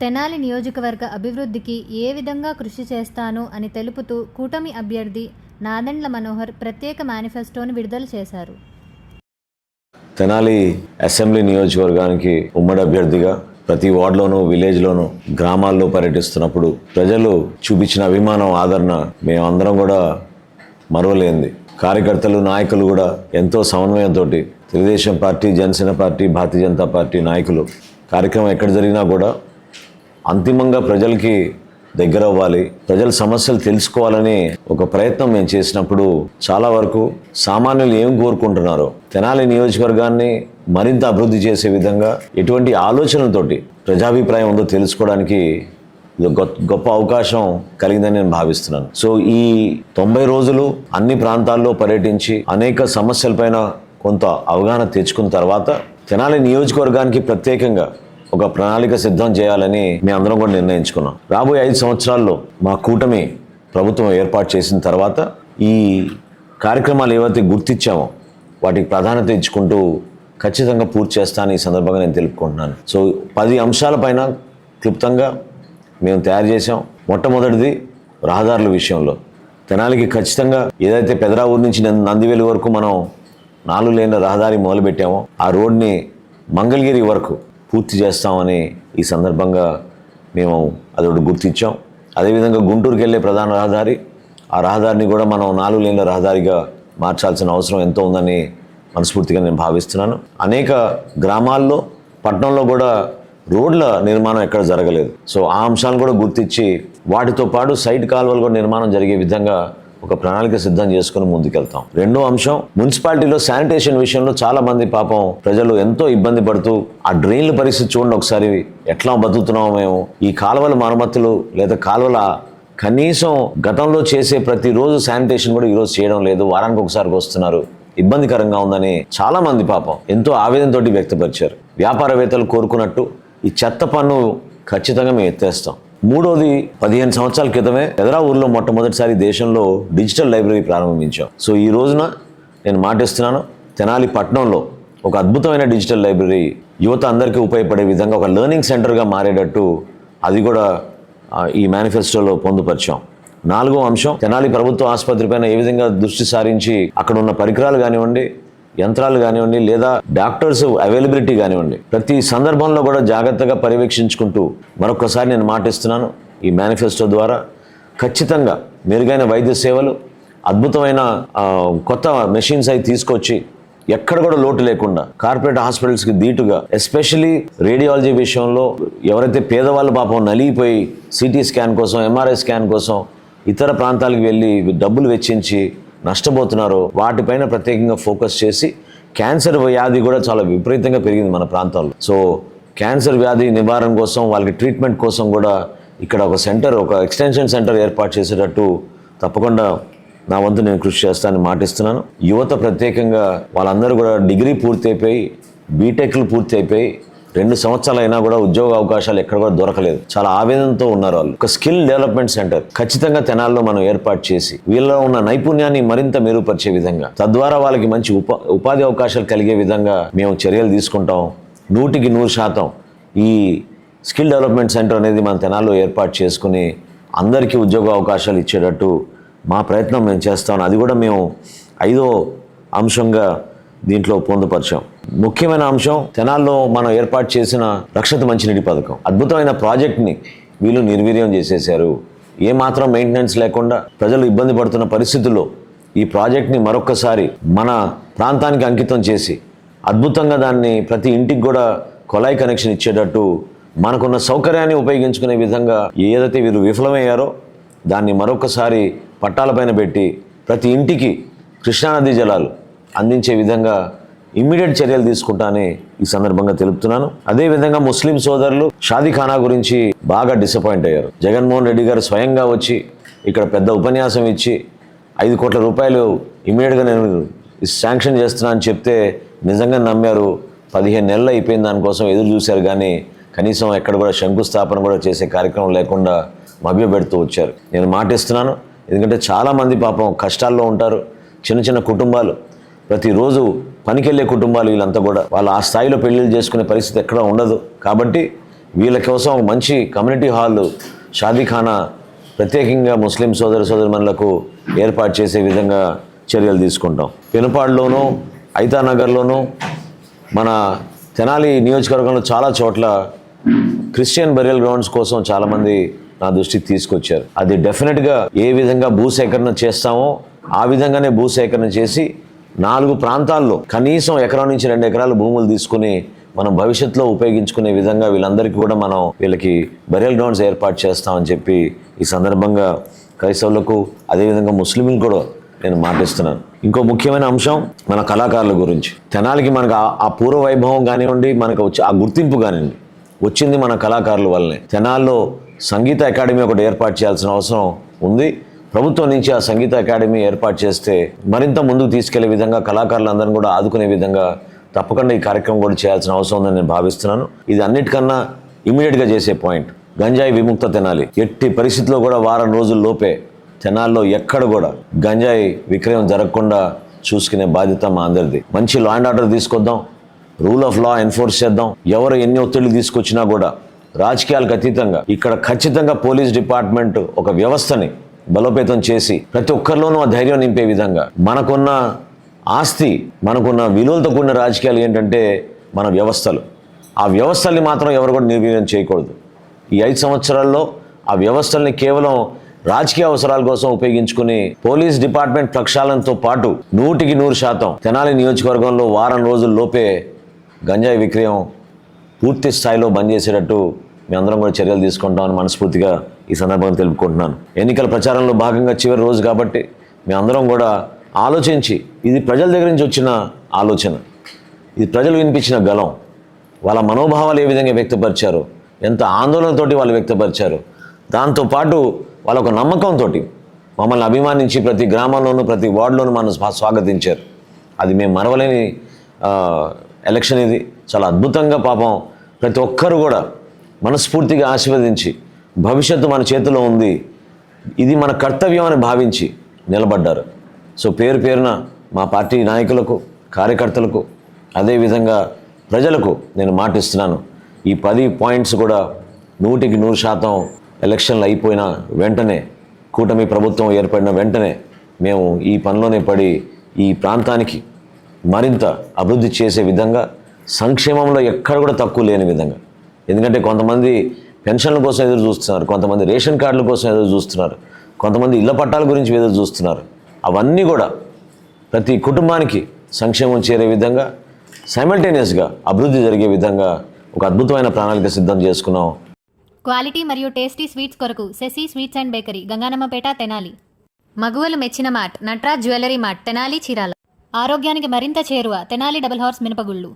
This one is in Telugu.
తెనాలి నియోజకవర్గ అభివృద్ధికి ఏ విధంగా కృషి చేస్తాను అని తెలుపుతూ కూటమి అభ్యర్థి నాదెండ్ల మనోహర్ ప్రత్యేక మేనిఫెస్టోను విడుదల చేశారు. తెనాలి అసెంబ్లీ నియోజకవర్గానికి ఉమ్మడి అభ్యర్థిగా ప్రతి వార్డులోనూ విలేజ్లోనూ గ్రామాల్లో పర్యటిస్తున్నప్పుడు ప్రజలు చూపించిన అభిమానం ఆదరణ మేమందరం కూడా మరువలేంది కార్యకర్తలు నాయకులు కూడా ఎంతో సమన్వయంతో Telugu Desam party Janasena party Bharatiya Janata party నాయకులు కార్యక్రమం ఎక్కడ జరిగినా కూడా అంతిమంగా ప్రజలకి దగ్గర అవ్వాలి ప్రజల సమస్యలు తెలుసుకోవాలని ఒక ప్రయత్నం మేము చేసినప్పుడు చాలా వరకు సామాన్యులు ఏం కోరుకుంటున్నారో తెనాలి నియోజకవర్గాన్ని మరింత అభివృద్ధి చేసే విధంగా ఎటువంటి ఆలోచనలతోటి ప్రజాభిప్రాయం ఉందో తెలుసుకోవడానికి ఇది గొప్ప- గొప్ప అవకాశం కలిగిందని నేను భావిస్తున్నాను. సో ఈ తొంభై రోజులు అన్ని ప్రాంతాల్లో పర్యటించి అనేక సమస్యలపైన కొంత అవగాహన తెచ్చుకున్న తర్వాత తెనాలి నియోజకవర్గానికి ప్రత్యేకంగా ఒక ప్రణాళిక సిద్ధం చేయాలని మేము అందరం కూడా నిర్ణయించుకున్నాం. రాబోయే ఐదు సంవత్సరాల్లో మా కూటమి ప్రభుత్వం ఏర్పాటు చేసిన తర్వాత ఈ కార్యక్రమాలు ఏవైతే గుర్తించామో వాటికి ప్రాధాన్యత ఇచ్చుకుంటూ ఖచ్చితంగా పూర్తి చేస్తానని ఈ సందర్భంగా నేను తెలుపుకుంటున్నాను. సో పది అంశాలపైన క్లుప్తంగా మేము తయారు చేసాం మొట్టమొదటిది రహదారుల విషయంలో. తెనాలికి ఖచ్చితంగా ఏదైతే పెదరా ఊరు నుంచి నం- వరకు మనం నాలుగు లేని రహదారి మొదలుపెట్టామో ఆ రోడ్ని మంగళగిరి వరకు పూర్తి చేస్తామని ఈ సందర్భంగా మేము అదొకటి గుర్తించాం. అదేవిధంగా గుంటూరుకి వెళ్ళే ప్రధాన రహదారి ఆ రహదారిని కూడా మనం నాలుగు లేన్ల రహదారిగా మార్చాల్సిన అవసరం ఎంతో ఉందని మనస్ఫూర్తిగా నేను భావిస్తున్నాను. అనేక గ్రామాల్లో పట్టణంలో కూడా రోడ్ల నిర్మాణం ఎక్కడ జరగలేదు. సో ఆ అంశాలను కూడా గుర్తించి వాటితో పాటు సైడ్ కాలువలు కూడా నిర్మాణం జరిగే విధంగా ఒక ప్రణాళిక సిద్ధం చేసుకుని ముందుకెళ్తాం. రెండో అంశం మున్సిపాలిటీలో శానిటేషన్ విషయంలో చాలా మంది పాపం ప్రజలు ఎంతో ఇబ్బంది పడుతూ ఆ డ్రైన్ల పరిస్థితి చూడండి ఒకసారి ఎట్లా బతుకుతున్నామో మేము. ఈ కాలువల మరమ్మతులు లేదా కాలువల కనీసం గతంలో చేసే ప్రతిరోజు శానిటేషన్ కూడా ఈరోజు చేయడం లేదు వారానికి ఒకసారి వస్తున్నారు. ఇబ్బందికరంగా ఉందని చాలా మంది పాపం ఎంతో ఆవేదనతోటి వ్యక్తపరిచారు. వ్యాపారవేత్తలు కోరుకున్నట్టు ఈ చెత్త పన్ను ఖచ్చితంగా మేము ఎత్తేస్తాం. మూడోది పదిహేను సంవత్సరాల క్రితమే ఎదరా ఊర్లో మొట్టమొదటిసారి దేశంలో డిజిటల్ లైబ్రరీ ప్రారంభించాం. సో ఈ రోజున నేను మాటిస్తున్నాను తెనాలి పట్టణంలో ఒక అద్భుతమైన డిజిటల్ లైబ్రరీ యువత అందరికీ ఉపయోగపడే విధంగా ఒక లెర్నింగ్ సెంటర్గా మారేటట్టు అది కూడా ఈ మేనిఫెస్టోలో పొందుపరిచాం. నాలుగో అంశం తెనాలి ప్రభుత్వ ఆసుపత్రి పైన ఏ విధంగా దృష్టి సారించి అక్కడ ఉన్న పరికరాలు కానివ్వండి యంత్రాలు కానివ్వండి లేదా డాక్టర్స్ అవైలబిలిటీ కానివ్వండి ప్రతి సందర్భంలో కూడా జాగ్రత్తగా పర్యవేక్షించుకుంటూ మరొకసారి నేను మాటిస్తున్నాను. ఈ మేనిఫెస్టో ద్వారా ఖచ్చితంగా మెరుగైన వైద్య సేవలు అద్భుతమైన కొత్త మెషిన్స్ అవి తీసుకొచ్చి ఎక్కడ కూడా లోటు లేకుండా కార్పొరేట్ హాస్పిటల్స్కి ధీటుగా ఎస్పెషలీ రేడియాలజీ విషయంలో ఎవరైతే పేదవాళ్ళ పాపం నలిగిపోయి సిటీ స్కాన్ కోసం ఎంఆర్ఐ స్కాన్ కోసం ఇతర ప్రాంతాలకు వెళ్ళి డబ్బులు వెచ్చించి నష్టపోతున్నారో. వాటిపైన ప్రత్యేకంగా ఫోకస్ చేసి క్యాన్సర్ వ్యాధి కూడా చాలా విపరీతంగా పెరిగింది మన ప్రాంతంలో సో క్యాన్సర్ వ్యాధి నివారణ కోసం వాళ్ళకి ట్రీట్మెంట్ కోసం కూడా ఇక్కడ ఒక సెంటర్ ఒక ఎక్స్టెన్షన్ సెంటర్ ఏర్పాటు చేసేటట్టు తప్పకుండా నా వంతు నేను కృషి చేస్తానని మాటిస్తున్నాను. యువత ప్రత్యేకంగా వాళ్ళందరూ కూడా డిగ్రీ పూర్తి అయిపోయి బీటెక్లు పూర్తి అయిపోయి రెండు సంవత్సరాలు అయినా కూడా ఉద్యోగ అవకాశాలు ఎక్కడ కూడా దొరకలేదు. చాలా ఆవేదనతో ఉన్నారు వాళ్ళు. ఒక స్కిల్ డెవలప్మెంట్ సెంటర్ ఖచ్చితంగా తెనాల్లో మనం ఏర్పాటు చేసి వీళ్ళలో ఉన్న నైపుణ్యాన్ని మరింత మెరుగుపరిచే విధంగా తద్వారా వాళ్ళకి మంచి ఉపా ఉపాధి అవకాశాలు కలిగే విధంగా మేము చర్యలు తీసుకుంటాం. నూటికి నూరు శాతం ఈ స్కిల్ డెవలప్మెంట్ సెంటర్ అనేది మన తెనాల్లో ఏర్పాటు చేసుకుని అందరికీ ఉద్యోగ అవకాశాలు ఇచ్చేటట్టు మా ప్రయత్నం మేము చేస్తాం. అది కూడా మేము ఐదో అంశంగా దీంట్లో పొందుపరిచాం. ముఖ్యమైన అంశం తెనాల్లో మనం ఏర్పాటు చేసిన రక్షిత మంచినీటి పథకం. అద్భుతమైన ప్రాజెక్ట్ని వీళ్ళు నిర్వీర్యం చేసేశారు. ఏ మాత్రం మెయింటెనెన్స్ లేకుండా ప్రజలు ఇబ్బంది పడుతున్న పరిస్థితుల్లో ఈ ప్రాజెక్ట్ని మరొక్కసారి మన ప్రాంతానికి అంకితం చేసి అద్భుతంగా దాన్ని ప్రతి ఇంటికి కూడా కొలాయి కనెక్షన్ ఇచ్చేటట్టు మనకున్న సౌకర్యాన్ని ఉపయోగించుకునే విధంగా ఏదైతే వీరు విఫలమయ్యారో దాన్ని మరొకసారి పట్టాలపైన పెట్టి ప్రతి ఇంటికి కృష్ణానదీ జలాలు అందించే విధంగా ఇమ్మీడియట్ చర్యలు తీసుకుంటానని ఈ సందర్భంగా తెలుపుతున్నాను. అదేవిధంగా ముస్లిం సోదరులు షాదీఖానా గురించి బాగా డిసప్పాయింట్ అయ్యారు. జగన్మోహన్ రెడ్డి గారు స్వయంగా వచ్చి ఇక్కడ పెద్ద ఉపన్యాసం ఇచ్చి ఐదు కోట్ల రూపాయలు ఇమ్మీడియట్గా నేను శాంక్షన్ చేస్తున్నా అని చెప్తే నిజంగా నమ్మారు. పదిహేను నెలలు అయిపోయింది దానికోసం ఎదురు చూశారు కానీ కనీసం ఎక్కడ కూడా శంకుస్థాపన కూడా చేసే కార్యక్రమం లేకుండా మభ్యపెడుతూ వచ్చారు. నేను మాటిస్తున్నాను. ఎందుకంటే చాలామంది పాపం కష్టాల్లో ఉంటారు. చిన్న చిన్న కుటుంబాలు ప్రతిరోజు పనికెళ్ళే కుటుంబాలు వీళ్ళంతా కూడా వాళ్ళు ఆ స్థాయిలో పెళ్ళిళ్ళు చేసుకునే పరిస్థితి ఎక్కడ ఉండదు. కాబట్టి వీళ్ళ కోసం ఒక మంచి కమ్యూనిటీ హాల్ షాదీఖానా ప్రత్యేకంగా ముస్లిం సోదర సోదరుమణులకు ఏర్పాటు చేసే విధంగా చర్యలు తీసుకుంటాం. పెనుపాడులోనూ ఐతానగర్లోనూ మన తెనాలి నియోజకవర్గంలో చాలా చోట్ల క్రిస్టియన్ బరియల్ గ్రౌండ్స్ కోసం చాలామంది నా దృష్టికి తీసుకొచ్చారు. అది డెఫినెట్గా ఏ విధంగా భూసేకరణ చేస్తామో ఆ విధంగానే భూసేకరణ చేసి నాలుగు ప్రాంతాల్లో కనీసం ఎకరం నుంచి రెండు ఎకరాలు భూములు తీసుకుని మనం భవిష్యత్తులో ఉపయోగించుకునే విధంగా వీళ్ళందరికీ కూడా మనం వీళ్ళకి బరియల్ గ్రౌండ్స్ ఏర్పాటు చేస్తామని చెప్పి ఈ సందర్భంగా క్రైస్తవులకు అదేవిధంగా ముస్లింలు కూడా నేను మాటిస్తున్నాను. ఇంకో ముఖ్యమైన అంశం మన కళాకారుల గురించి. తెనాలికి మనకు ఆ- ఆ పూర్వ వైభవం కానివ్వండి మనకు వచ్చి ఆ గుర్తింపు కానివ్వండి వచ్చింది మన కళాకారుల వల్లనే. తెనాల్లో సంగీత అకాడమీ ఒకటి ఏర్పాటు చేయాల్సిన అవసరం ఉంది. ప్రభుత్వం నుంచి ఆ సంగీత అకాడమీ ఏర్పాటు చేస్తే మరింత ముందుకు తీసుకెళ్ళే విధంగా కళాకారులందరినీ కూడా ఆదుకునే విధంగా తప్పకుండా ఈ కార్యక్రమం కూడా చేయాల్సిన అవసరం ఉందని నేను భావిస్తున్నాను. ఇది అన్నిటికన్నా ఇమీడియట్గా చేసే పాయింట్ గంజాయి విముక్త తినాలి. ఎట్టి పరిస్థితిలో కూడా వారం రోజుల లోపే తెనాల్లో ఎక్కడ కూడా గంజాయి విక్రయం జరగకుండా చూసుకునే బాధ్యత మా అందరిది. మంచి లా అండ్ ఆర్డర్ తీసుకొద్దాం. రూల్ ఆఫ్ లా ఎన్ఫోర్స్ చేద్దాం. ఎవరు ఎన్ని ఒత్తిళ్ళు తీసుకొచ్చినా కూడా రాజకీయాలకు అతీతంగా ఇక్కడ ఖచ్చితంగా పోలీస్ డిపార్ట్మెంట్ ఒక వ్యవస్థని బలోపేతం చేసి ప్రతి ఒక్కరిలోనూ ఆ ధైర్యం నింపే విధంగా మనకున్న ఆస్తి మనకున్న విలువలతో కూడిన రాజకీయాలు ఏంటంటే మన వ్యవస్థలు. ఆ వ్యవస్థల్ని మాత్రం ఎవరు కూడా నిర్వీర్యం చేయకూడదు. ఈ ఐదు సంవత్సరాల్లో ఆ వ్యవస్థల్ని కేవలం రాజకీయ అవసరాల కోసం ఉపయోగించుకుని పోలీస్ డిపార్ట్మెంట్ ప్రక్షాళనతో పాటు నూటికి నూరు శాతం తెనాలి నియోజకవర్గంలో వారం రోజుల లోపే గంజాయి విక్రయం పూర్తి స్థాయిలో బంద్ చేసేటట్టు మేమందరం కూడా చర్యలు తీసుకుంటామని మనస్ఫూర్తిగా ఈ సందర్భంగా తెలుపుకుంటున్నాను. ఎన్నికల ప్రచారంలో భాగంగా చివరి రోజు కాబట్టి మీ అందరం కూడా ఆలోచించి ఇది ప్రజల దగ్గర నుంచి వచ్చిన ఆలోచన. ఇది ప్రజలు వినిపించిన గలం వాళ్ళ మనోభావాలు ఏ విధంగా వ్యక్తపరిచారు ఎంత ఆందోళనతోటి వాళ్ళు వ్యక్తపరిచారు దాంతోపాటు వాళ్ళ ఒక నమ్మకంతో మమ్మల్ని అభిమానించి ప్రతి గ్రామంలోనూ ప్రతి వార్డులోనూ మనం స్వాగతించారు. అది మేము మరవలేని ఎలక్షన్ ఇది. చాలా అద్భుతంగా పాపం ప్రతి ఒక్కరు కూడా మనస్ఫూర్తిగా ఆశీర్వదించి భవిష్యత్తు మన చేతిలో ఉంది. ఇది మన కర్తవ్యం అని భావించి నిలబడ్డారు. సో పేరు పేరున మా పార్టీ నాయకులకు కార్యకర్తలకు అదేవిధంగా ప్రజలకు నేను మాటిస్తున్నాను. ఈ పది పాయింట్స్ కూడా నూటికి నూరు శాతం ఎలక్షన్లు అయిపోయిన వెంటనే కూటమి ప్రభుత్వం ఏర్పడిన వెంటనే మేము ఈ పనిలోనే పడి ఈ ప్రాంతానికి మరింత అభివృద్ధి చేసే విధంగా సంక్షేమంలో ఎక్కడ కూడా తక్కువ లేని విధంగా. ఎందుకంటే కొంతమంది పెన్షన్ల కోసం ఎదురు చూస్తున్నారు. కొంతమంది రేషన్ కార్డుల కోసం ఎదురు చూస్తున్నారు. కొంతమంది ఇళ్ళ పట్టాల గురించి ఎదురు చూస్తున్నారు. అవన్నీ కూడా ప్రతి కుటుంబానికి సంక్షేమం చేరే విధంగా సైమల్టేనియస్గా అభివృద్ధి జరిగే విధంగా ఒక అద్భుతమైన ప్రణాళిక సిద్ధం చేసుకున్నాం. క్వాలిటీ మరియు టేస్టీ స్వీట్స్ కొరకు Sasi sweets and bakery Ganganammapeta Tenali. మగువలు మెచ్చిన mart Natraj jewellery mart Tenali Chirala. ఆరోగ్యానికి మరింత చేరువ తెనాలి డబుల్ హార్స్ మినపగుళ్ళు.